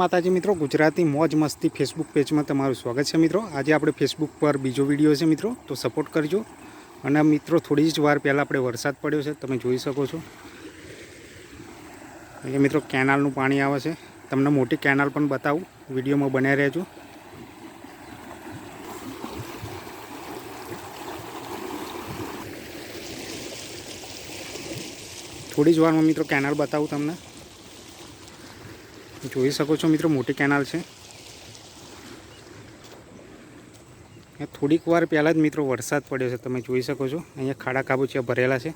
માતાજી મિત્રો, ગુજરાતી મોજ મસ્તી ફેસબુક પેજમાં તમારું સ્વાગત છે મિત્રો. આજે આપણે ફેસબુક પર બીજો વીડિયો છે મિત્રો, તો સપોર્ટ કરજો. અને મિત્રો, થોડી જ વાર પહેલાં આપણે વરસાદ પડ્યો છે, તમે જોઈ શકો છો. અહીંયા મિત્રો, કેનાલનું પાણી આવે છે. તમને મોટી કેનાલ પણ બતાવું, વિડીયોમાં બન્યા રહેજો. થોડી જ વારમાં મિત્રો, કેનાલ બતાવું તમને. જોઈ શકો છો મિત્રો, મોટી કેનાલ છે. થોડીક વાર પહેલાં જ મિત્રો વરસાદ પડ્યો છે, તમે જોઈ શકો છો. અહીંયા ખાડા કાબુચિયા ભરેલા છે.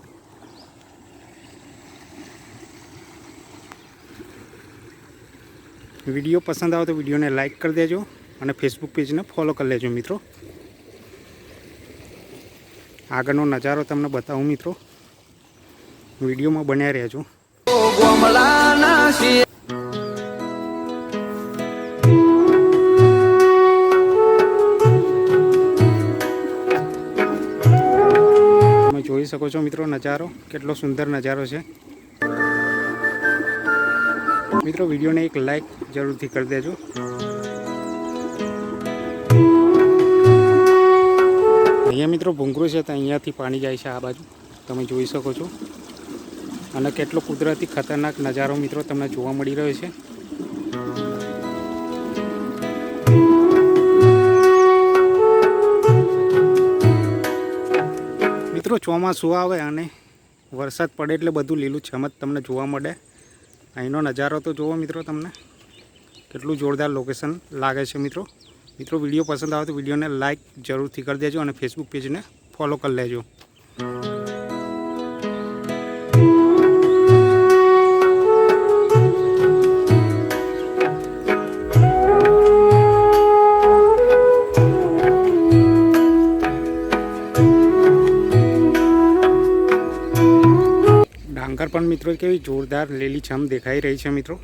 વીડિયો પસંદ આવે તો વિડીયોને લાઇક કરી દેજો અને ફેસબુક પેજને ફોલો કરી લેજો મિત્રો. આગળનો નજારો તમને બતાવું મિત્રો. વિડીયોમાં બન્યા રહેજો. ગોમલાના શકો છો મિત્રો, નજારો કેટલો સુંદર નજારો છે. મિત્રો, વિડીયોને એક લાઈક જરૂરથી કરી દેજો. અહીંયા મિત્રો ભૂંગરું છે, તો અહીંયાથી પાણી જાય છે આ બાજુ. તમે જોઈ શકો છો. અને કેટલો કુદરતી ખતરનાક નજારો મિત્રો તમને જોવા મળી રહ્યો છે. મિત્રો, ચોમાસું આવે અને વરસાદ પડે એટલે બધું લીલું છમત તમને જોવા મળે. અહીંનો નજારો તો જુઓ મિત્રો તમને. કેટલું જોરદાર લોકેશન લાગે છે મિત્રો. મિત્રો, વીડિયો પસંદ આવે તો વિડીયોને લાઇક જરૂરથી કરી દેજો અને ફેસબુક પેજને ફોલો કરી લેજો. ડાંગર પણ મિત્રો કેવી જોરદાર લીલીછમ દેખાઈ રહી છે મિત્રો.